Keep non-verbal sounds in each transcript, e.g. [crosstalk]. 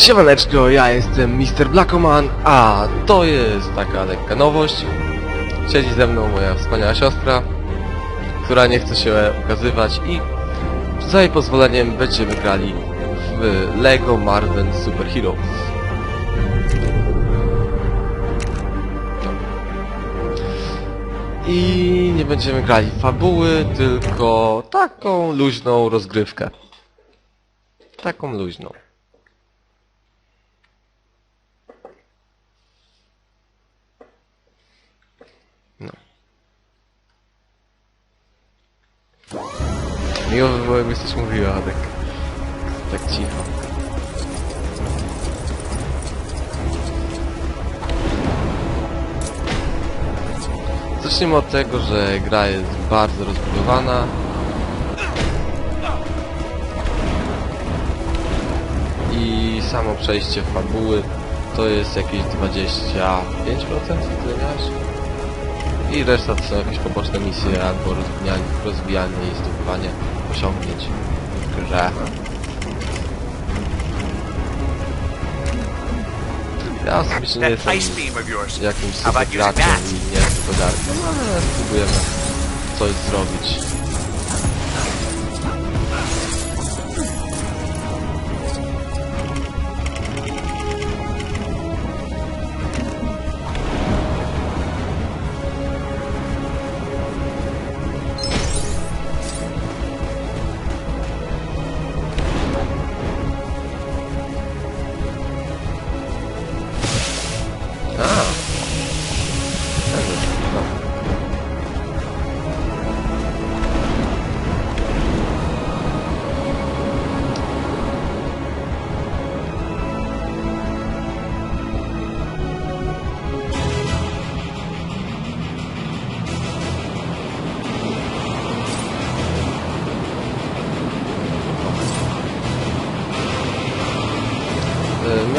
Siemaneczko, ja jestem Mr. Blackoman, a to jest taka lekka nowość. Siedzi ze mną moja wspaniała siostra, która nie chce się ukazywać i za jej pozwoleniem będziemy grali w LEGO Marvel Super Heroes. I nie będziemy grali fabuły, tylko taką luźną rozgrywkę. Taką luźną. Miło by było, jakbyś coś mówiła, tak, tak cicho. Zacznijmy od tego, że gra jest bardzo rozbudowana. I samo przejście fabuły to jest jakieś 25%, tyle miałeś? I reszta to są jakieś poboczne misje albo rozwijanie i zdobywanie osiągnięć w grze. Ja osobiście nie jestem jakimś super graczem i nie gospodarką, no ale spróbujemy coś zrobić.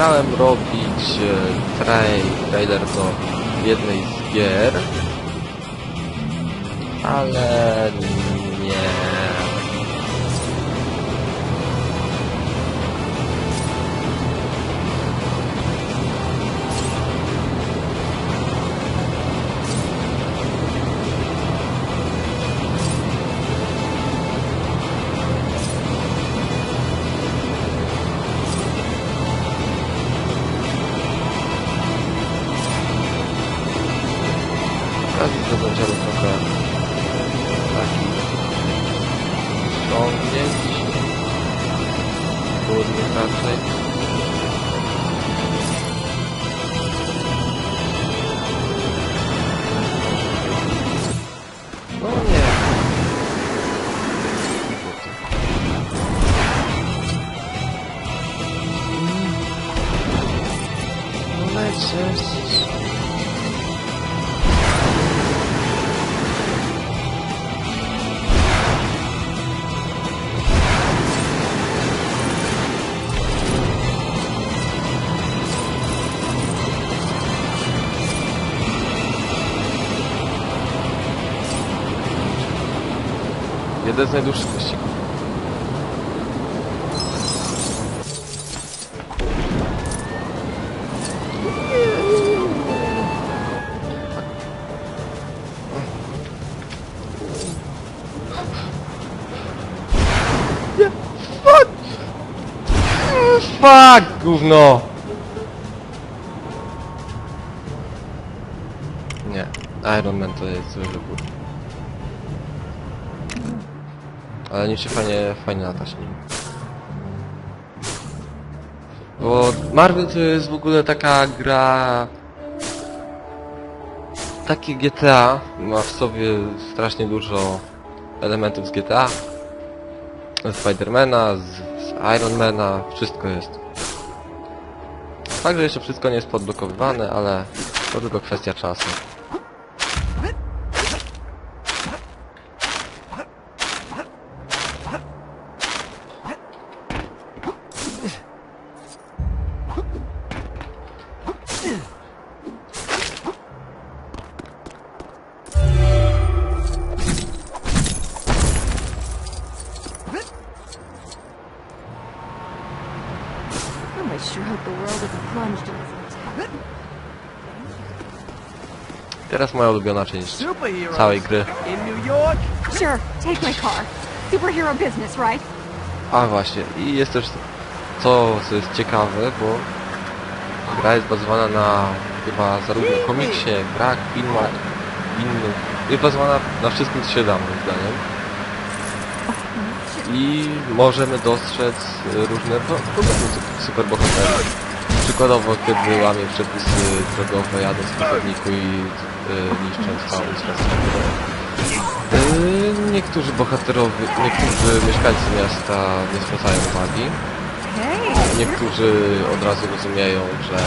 Miałem robić e, trai, trailer do jednej z gier, ale Teraz to będziemy trochę takich ściągnięć. Trudnych raczej. Jeden z najdłuższych wyścigów. Fuck, gówno! Nie, Iron Man to jest zły wybór. Ale nim się fajnie, fajnie latać nim. Bo Marvel to jest w ogóle taka gra... Takie GTA ma w sobie strasznie dużo elementów z GTA. Z Spidermana, z, z Ironmana, wszystko jest. Fakt, że jeszcze wszystko nie jest podblokowywane, ale to tylko kwestia czasu. Teraz moja ulubiona część całej gry. in New York. Sure, take my car. Superhero business, right? A właśnie, i jest też to, co jest ciekawe, bo gra jest bazowana na chyba zarówno komiksie, grach, filmach, innych. Jest bazowana na wszystkim, co się da, moim zdaniem. I możemy dostrzec e, różne pro- problemy su- superbohaterów. Przykładowo, kiedy łamie przepisy drogowe, jadąc po chodniku i y, niszcząc całą infrastrukturę. Y, niektórzy bohaterowie, niektórzy mieszkańcy miasta nie zwracają uwagi. Niektórzy od razu rozumieją, że,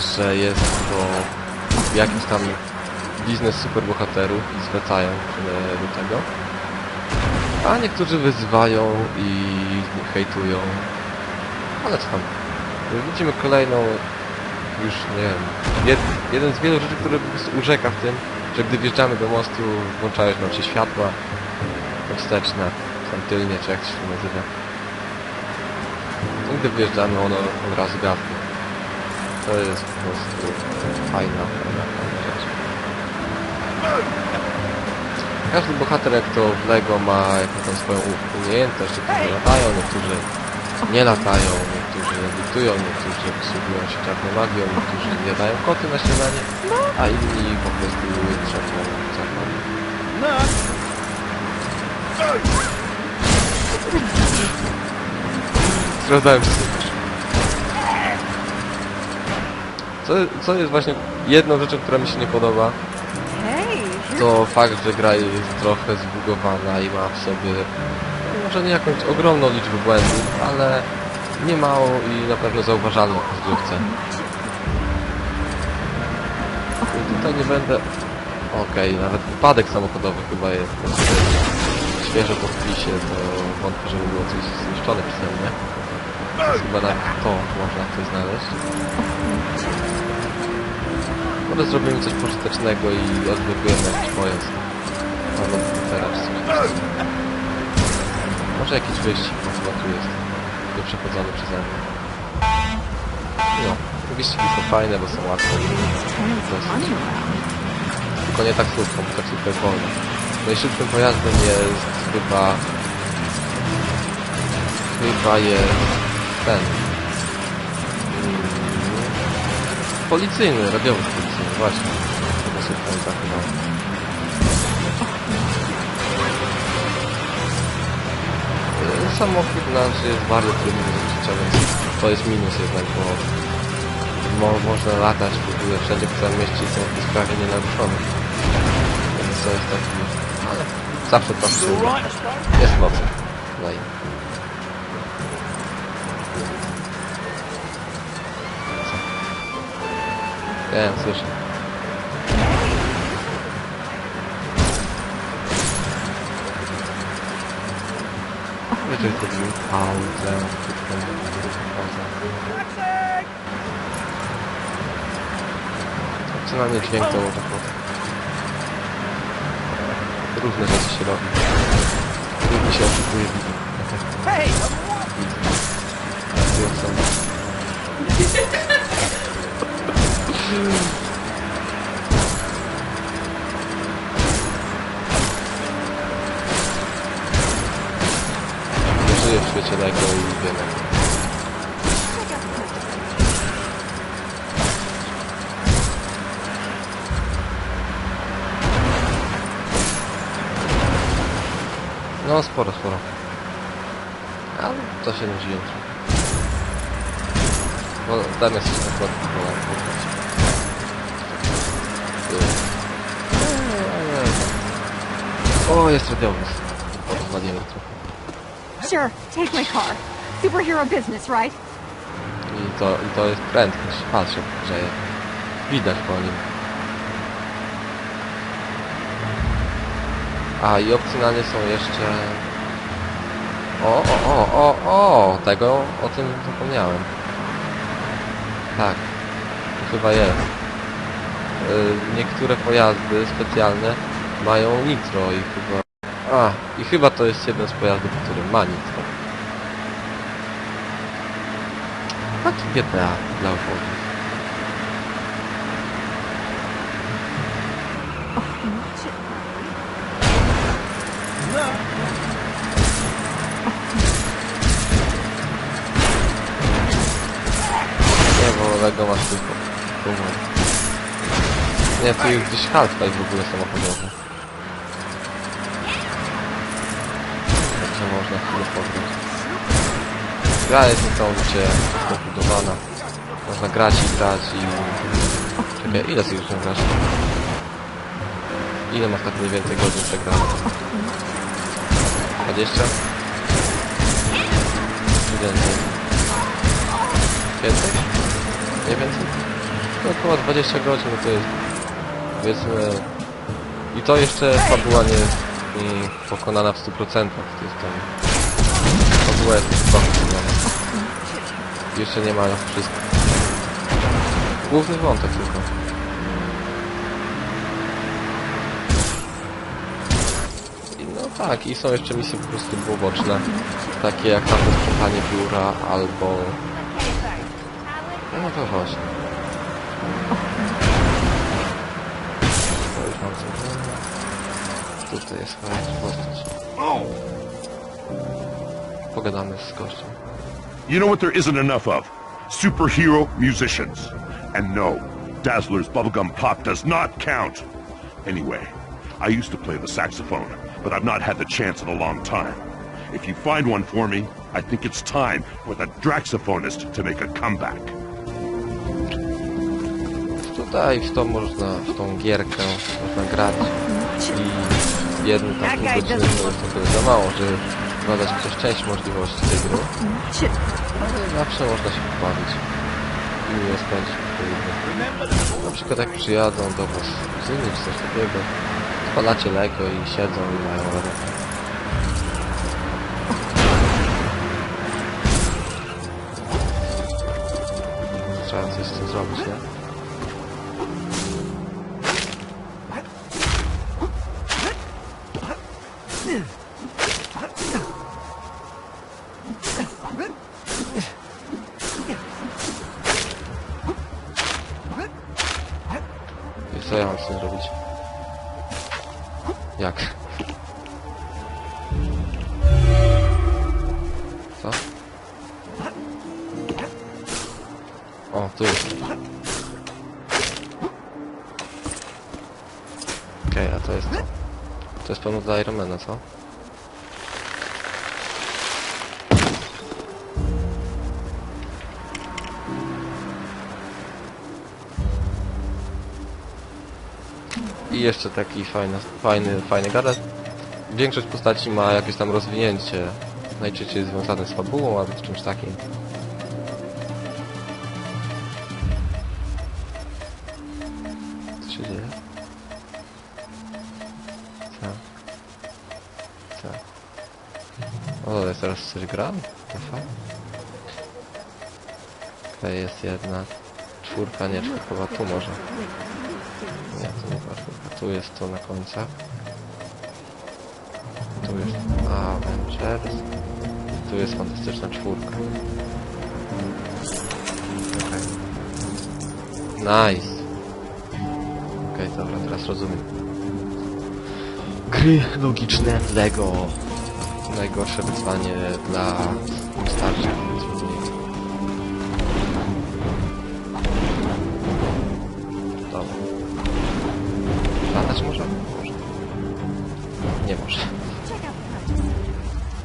że jest to jakiś tam biznes superbohaterów i zwracają do tego. A niektórzy wyzywają i hejtują. Ale co tam? Widzimy kolejną, już nie wiem, jed, jeden z wielu rzeczy, które po prostu urzeka w tym, że gdy wjeżdżamy do mostu, włączają nam się światła wsteczne, tam tylnie, czy jak to się nazywa. I gdy wjeżdżamy, ono od razu gasnie. To jest po prostu fajna, fajna, fajna rzecz. Każdy bohater jak to w Lego ma jakąś tam swoją umiejętność, niektórzy latają, niektórzy nie latają, niektórzy lewitują, niektórzy posługują się czarną magią, niektórzy jadają koty na śniadanie, a inni po prostu trzepią czarną. no. Sprawdzałem wszystko. Co, co jest właśnie jedną rzeczą, która mi się nie podoba, to fakt, że gra jest trochę zbugowana i ma w sobie może nie jakąś ogromną liczbę błędów, ale nie mało i na pewno zauważalną w. I Tutaj nie będę... Okej, nawet wypadek samochodowy chyba jest świeżo po wpisie, to wątpię, żeby było coś zniszczone przeze mnie. Więc Chyba nawet to można coś znaleźć. Może zrobimy coś pożytecznego i odblokujemy jakiś pojazd. Albo teraz. Może jakiś bo chyba tu jest nieprzechodzony przeze mnie. No, wyścigi są fajne, bo są łatwe. Tylko nie taksówką, bo taksówka jest wolna. Najszybszym pojazdem jest chyba... Chyba jest ten... Policyjny, radiowóz policyjny, właśnie. Chyba sobie tam zachował. E, Samochód nasz jest bardzo trudny do użycia, więc to jest minus jednak, bo mo można latać w ogóle wszędzie po całym mieście i samochód jest prawie nienaruszony. Więc to jest taki... ale zawsze. Right. Jest mocy. No i... Wiem, słyszę. Wieczór zrobimy pauzę. krótką pauzę. Przynajmniej dźwięk to taką... Różne rzeczy się robi. Różnie się oczekuje widzów. Hey, Nie Lego i to. No sporo, sporo. Ale to się nudziłem trochę. Bo tam jest akurat pola. O, jest radiowóz. Rozwaliłem trochę. Sure, take my car. Superhero business, right? I to, I to jest prędkość. Patrz grzeje. Widać po nim. A i opcjonalnie są jeszcze... O, o, o, o, o! Tego, o tym zapomniałem. Tak. Chyba jest. Y, niektóre pojazdy specjalne mają nitro i chyba... A, i chyba to jest jeden z pojazdów, który ma nitro. Fucking GTA dla uchodźców. No. Lego masz tylko. Nie, tu jest gdzieś halfpipe w ogóle samochodowy. Pograć. Gra jest niesamowicie skomplikowana. Można grać i grać i... Czekaj, ile ty już nie grasz? Ile masz tak mniej więcej godzin przegrane? 20? Czy więcej? Więcej? Nie więcej? No około 20 godzin to jest powiedzmy i to jeszcze fabuła nie jest mm, pokonana w 100% to jest tam fabuła jest jeszcze nie ma wszystko główny wątek tylko no tak i są jeszcze misje po prostu poboczne takie jak tam sprzątanie biura albo no to. To już mam zrobione. Tutaj jest fajna postać. Pogadamy z gościem. You know what there isn't enough of? Superhero musicians. And no, Dazzler's bubblegum pop does not count. Anyway, I used to play the saxophone, but I've not had the chance in a long time. If you find one for me, I think it's time for the Draxophonist to make a comeback. Tutaj w to można, w tą gierkę można grać i jedny tam pół godziny to jest za mało, żeby badać chociaż część możliwości tej gry. Ale zawsze można się pobawić i miło spędzić odpowiednio. Na przykład jak przyjadą do was kuzyni czy coś takiego, spalacie Lego i siedzą i mają radość. Trzeba coś z tym zrobić, nie? I jeszcze taki fajny, fajny, fajny gadżet. Większość postaci ma jakieś tam rozwinięcie, najczęściej związane z fabułą albo z czymś takim. Co się dzieje? Co? Co? O, jest teraz coś gra? To fajnie. Okej, jest jedna. Czwórka, nie, czwórkowa tu może. Nie, to nie była czwórka. Tu jest to na końcach. Tu jest Avengers. Tu jest fantastyczna czwórka. Okej. Nice. Okej, dobra, teraz rozumiem. Gry logiczne Lego. Najgorsze wyzwanie dla starszych, mniej. Latać może? Może. Nie może.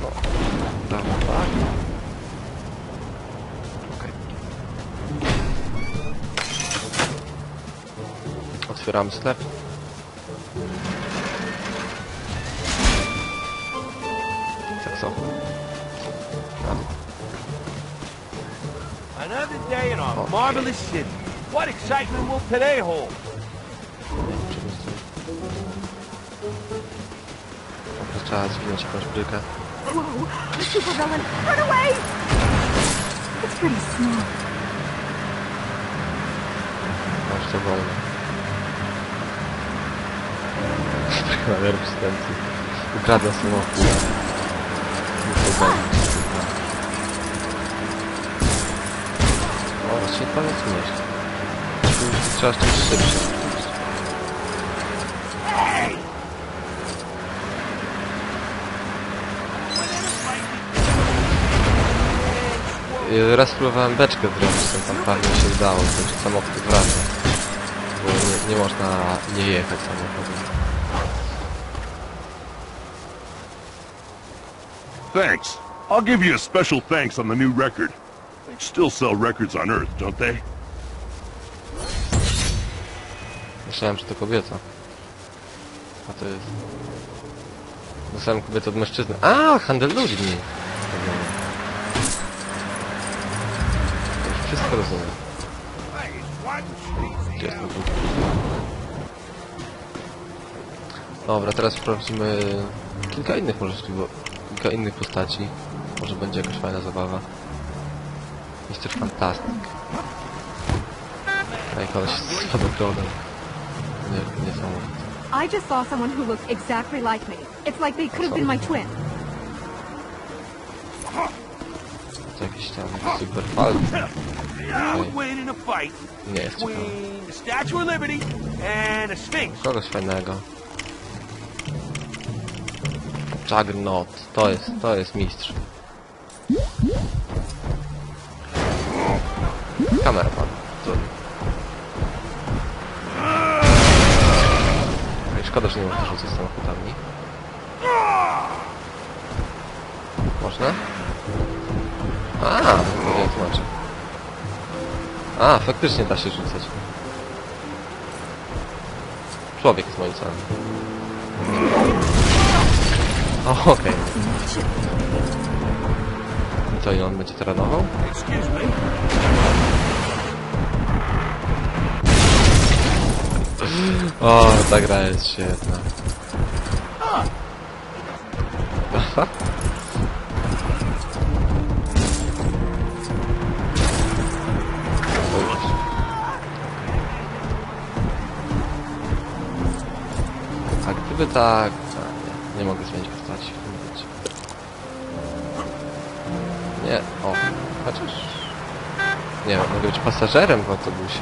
No. Dobra, tak. Okej. Otwieramy sklep. Tak co? Another day in our Okay. marvelous city. What excitement will today hold? Trzeba zwinąć jakąś brykę. Whoa! The supervillain! Run away! It's pretty small. To wolne. Taka reprezentacji. Ukradła samochód. Będzie. Właśnie myśl. Tu Trzeba czymś szybszym. Raz próbowałem beczkę zrobić, to tam prawie mi się udało, tylko samochód wraca. Bo nie, nie można nie jechać samochodem. Thanks. I'll give you a special thanks on the new record. They still sell records on Earth, don't they? Myślałem, że to kobieta. A to jest... Dostałem kobietę od mężczyzny. A, handel ludźmi! To już wszystko rozumiem. Dobra, teraz sprawdzimy kilka innych możliwości, kilka innych postaci. Może będzie jakaś fajna zabawa. Mr. Fantastic. Ej, koleś z spadokronem. Nie, niesamowite. I just saw someone who looked exactly like me. It's like they could have been my twin. Tam super fal. Fight Nie jest ciekawe. Kogoś fajnego. Juggernaut. To jest, to jest mistrz. Kamera padła. Szkoda, że nie można rzucać samochodami. Można? A, nie tłumaczę. A, faktycznie da się rzucać. Człowiek jest moim celem. O, okej. I co, i on będzie trenował? O, ta gra jest świetna. Gdyby tak... A, nie, nie mogę zmienić postaci. Nie, o, chociaż... Nie wiem, mogę być pasażerem w autobusie.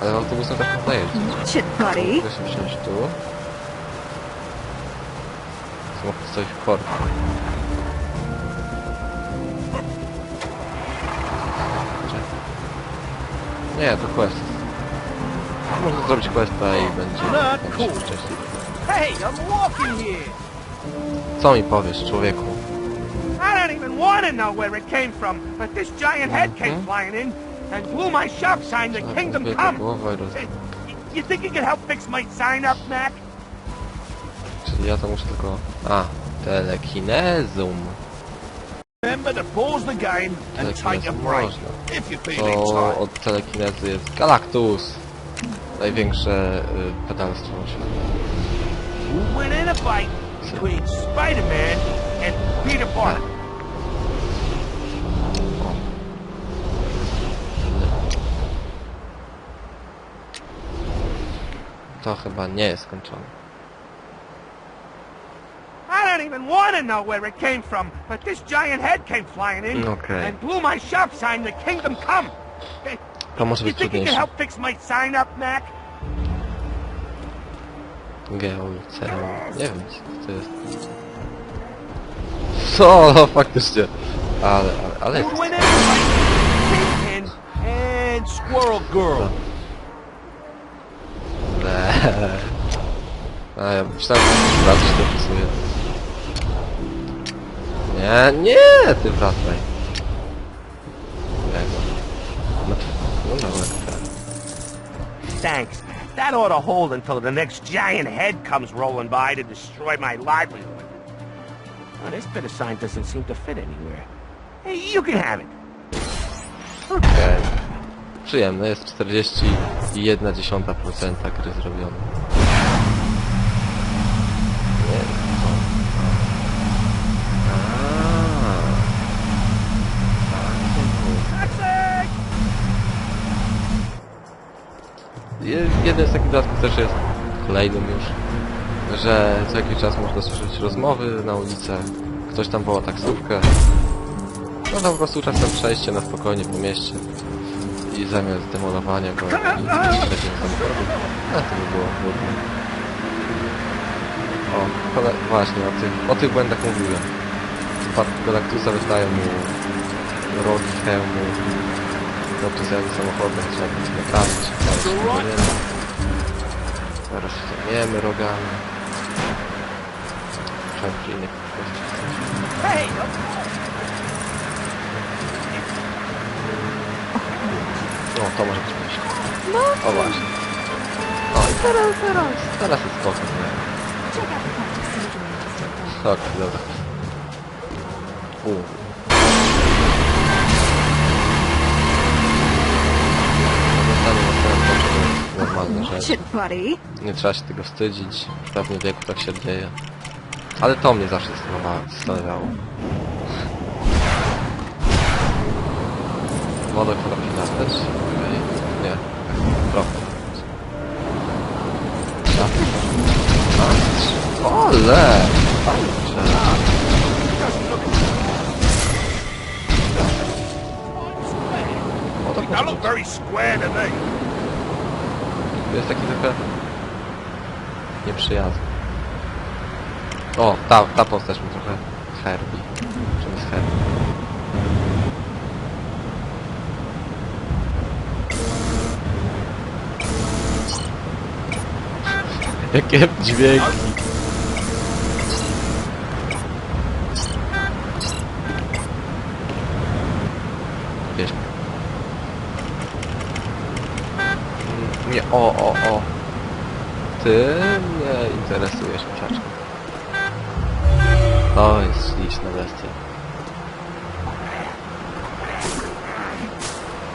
Ale w autobusem też można jeździć. Mogę się wsiąść tu. Samochód stoi w korku. Nie, to quest. Można zrobić questa i będzie... Wcześniej. Hey, I'm walking here. Co mi powiesz, człowieku? I don't even want to know where it came from, but this giant head came Mhm. flying in and blew my shop sign, The Kingdom Come. You think you can help fix my sign up, Mac? Czyli ja to muszę tylko... A, telekinezum. Remember to pause the game and take a break. If you're feeling To od telekinezy jest Galactus. Największe y, pedalstwo świata. Who win in a fight between Spider-Man and Peter Parker? To chyba nie jest skończone. I don't even want to know where it came from, but this giant head came flying in Okay. and blew my shop sign, The Kingdom Come. To może You think you can help fix my sign up, Mac? Geocel... Nie wiem, co to jest. Co? No, faktycznie. Ale, ale, ale jest. And, Squirrel Girl. Eee. A ja myślałem, że raz się dopisuje. Nie, nie, ty wracaj. Tego. No, no. That ought to hold until the next giant head comes rolling by to destroy my livelihood. Well, this bit of sign doesn't seem to fit anywhere. Hey, you can have it. Okej. Przyjemne, jest 41% gry zrobione. Nie wiem, co. Aaa. Taxi! Je- Jeden z takich dodatków też jest kolejnym już, że co jakiś czas można słyszeć rozmowy na ulicach, ktoś tam woła taksówkę. No to po prostu czasem przejście na spokojnie po mieście I zamiast demolowania go i śledzenia samochodu, a to by było ładnie. O, kole... właśnie, o tych, o tych błędach mówiłem. W przypadku Galactusa wystają mu rogi hełmu, no to sobie samochodem trzeba będzie naprawić. Się zajmiemy rogami. Kwestiach. Hey, no. To może być myśl. No, O właśnie. O, i teraz, teraz, teraz jest spoko, nie? check out the project syndrome. Ok, dobra. U. Nie trzeba się tego wstydzić. W pewnym wieku tak się dzieje. Ale to mnie zawsze zastanawiało-. Woda potrafi latać? Okej. Nie. Trochę. Ole! Fajnie looked very square to me. Jest taki trochę nieprzyjazny. O, ta, ta postać mi trochę Herbie. Czym jest Herbie? Jakie dźwięki. O, o, o. Ty mnie interesujesz, muchaczku. To jest śliczna bestia.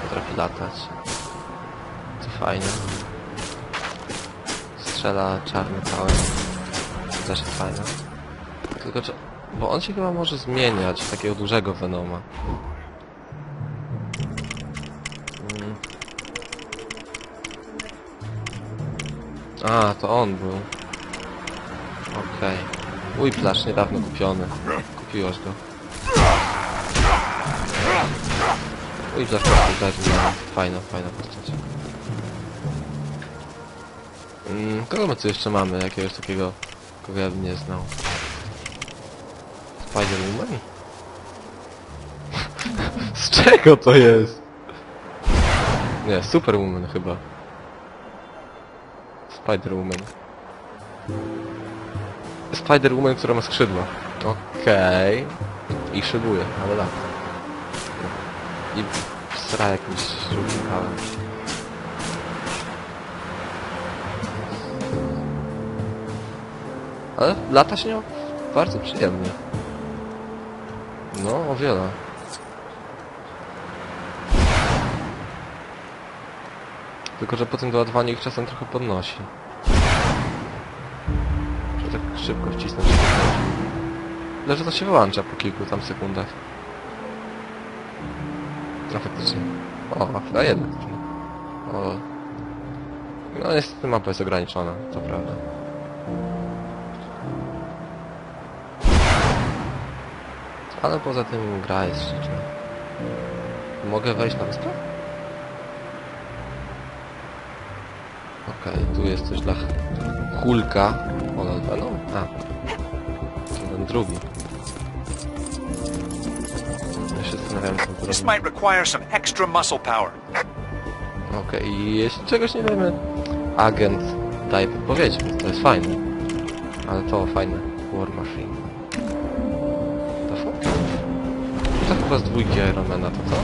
Potrafi latać. To fajne. Strzela czarny całym. Też jest fajne. Tylko czy... Bo on się chyba może zmieniać takiego dużego Venoma. A, to on był. Okej. Whiplash niedawno kupiony. Kupiłaś go. Whiplash postać miała. Fajna, fajna postać. Mm, kogo my tu jeszcze mamy? Jakiegoś takiego, kogo ja bym nie znał. Spider-Woman? [laughs] Z czego to jest? Nie, Superwoman chyba. Spider-Woman. Spider-Woman, która ma skrzydła. Okej. I szybuje, ale lata. I sra jakimś żółtym kałem. Ale lata się nią bardzo przyjemnie. No, o wiele. Tylko, że po tym doładowaniu ich czasem trochę podnosi. Że tak szybko wcisnąć Ale że to się wyłącza po kilku tam sekundach. No faktycznie. O, a jednak. O. No niestety mapa jest ograniczona, to prawda. Ale poza tym gra jest śliczna. Mogę wejść na wyspę? Okej, tu jest coś dla Hulka. Ona Venom? A. To ten drugi. Ja się zastanawiam, co to This might require some extra muscle power. Okej, i jeśli czegoś nie wiemy, agent daje podpowiedzi, więc to jest fajne. Ale to fajne. War Machine. To fuck? To chyba z dwójki Ironmana, to co?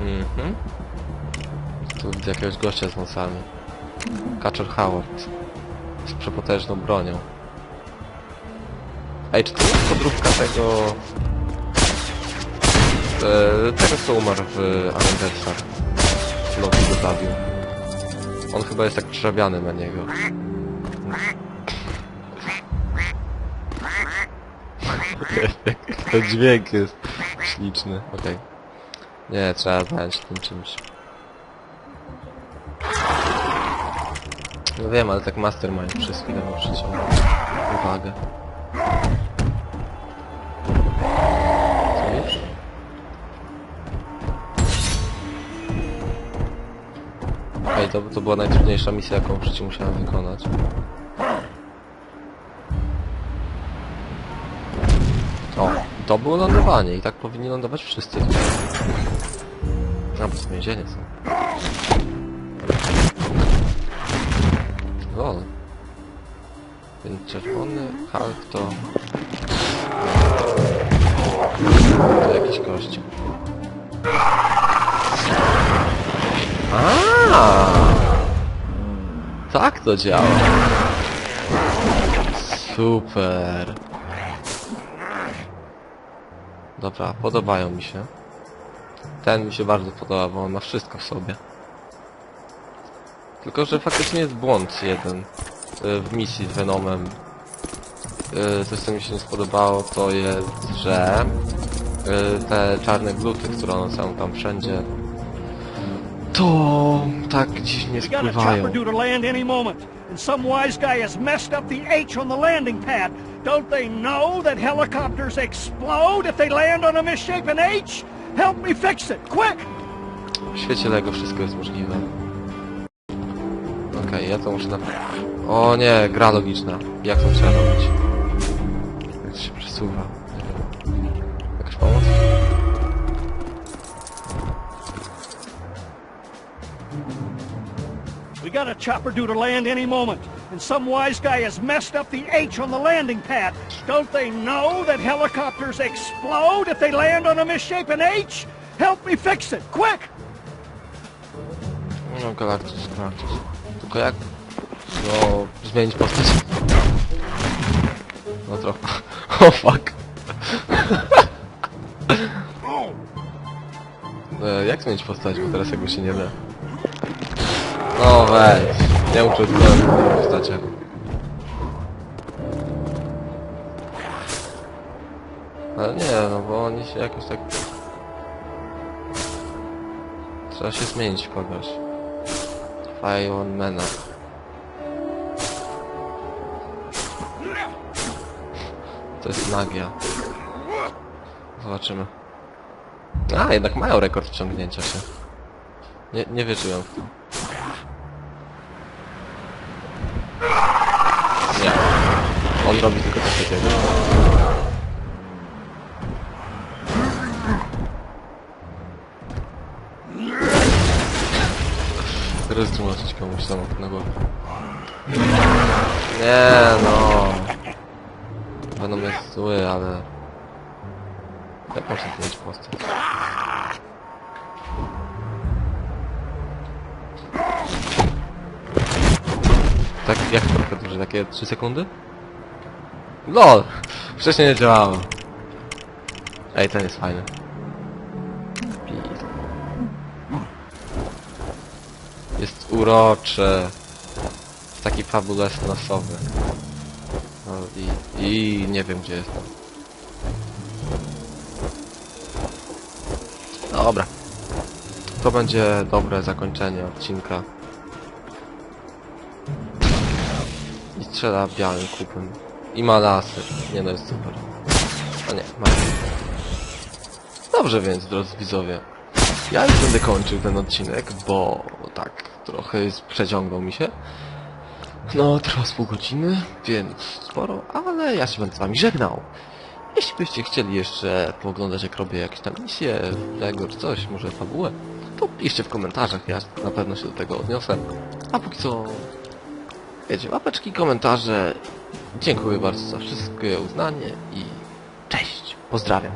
Mhm. Tu widzę jakiegoś gościa z nosami. Catcher Howard. Z przepotężną bronią. Ej, czy to jest podróbka tego... E, tego co umarł w Avengersach. Loki go zabił. On chyba jest tak przerabiany na niego. [laughs] Ten dźwięk jest śliczny. Okej. Nie, trzeba zająć się tym czymś. No wiem, ale tak Mastermind no przez chwilę mu przyciągnął uwagę. Co? Ej, to, to była najtrudniejsza misja, jaką w życiu musiałem wykonać. O, to było lądowanie i tak powinni lądować wszyscy. A, bo to więzienie są. Ten czerwony Hulk to... To jakiś kościół. A, Tak to działa. Super. Dobra, podobają mi się. Ten mi się bardzo podoba, bo on ma wszystko w sobie. Tylko, że faktycznie jest błąd jeden w misji z Venomem. Y, Coś, co mi się nie spodobało, to jest, że y, te czarne gluty, które one są tam wszędzie, to tak dziwnie spływają. and some wise guy has messed up the H on the landing pad. Don't they know that helicopters explode if they land on a misshapen H? Help me fix it, quick! W świecie Lego wszystko jest możliwe. Okej, ja to muszę na... O nie, gra logiczna. Jak to trzeba robić? Jak się przesuwa? Jakaś pomoc? We got a chopper due to land any moment, and some wise guy has messed up the H on the landing pad. Don't they know that helicopters explode if they land on a misshapen H? Help me fix it, quick! No, Galactus, Galactus. Tylko jak... No, zmienić postać? No trochę. [laughs] O fuck. E, jak zmienić postać, bo teraz jakby się nie da. No weź. Nie uczę w postaciach. Ale nie, no bo oni się jakoś tak... Trzeba się zmienić kogoś. Fireman'a. To jest magia. Zobaczymy. A, jednak mają rekord wciągnięcia się. Nie, nie wierzyłem w to. Nie. On robi tylko coś takiego. Teraz tłumaczyć na głowę. Nie no. Venom jest zły, ale... Jak można zmienić postać? Tak, jak to procedurze? Takie 3 sekundy? LOL! Wcześniej nie działało. Ej, ten jest fajny. Jest uroczy. Taki fabulous nosowy. No i, i nie wiem gdzie jestem. Dobra. To będzie dobre zakończenie odcinka. I strzela białym kupem. I ma lasy. Nie no, jest super. A nie, ma. Dobrze więc, drodzy widzowie. Ja już będę kończył ten odcinek, bo tak trochę przeciągnął mi się. No, trwa z pół godziny, więc sporo, ale ja się będę z wami żegnał. Jeśli byście chcieli jeszcze pooglądać jak robię jakieś tam misje, Lego czy coś, może fabułę, to piszcie w komentarzach, ja na pewno się do tego odniosę. A póki co, wiecie, łapeczki, komentarze. Dziękuję bardzo za wszystkie uznanie i cześć, pozdrawiam.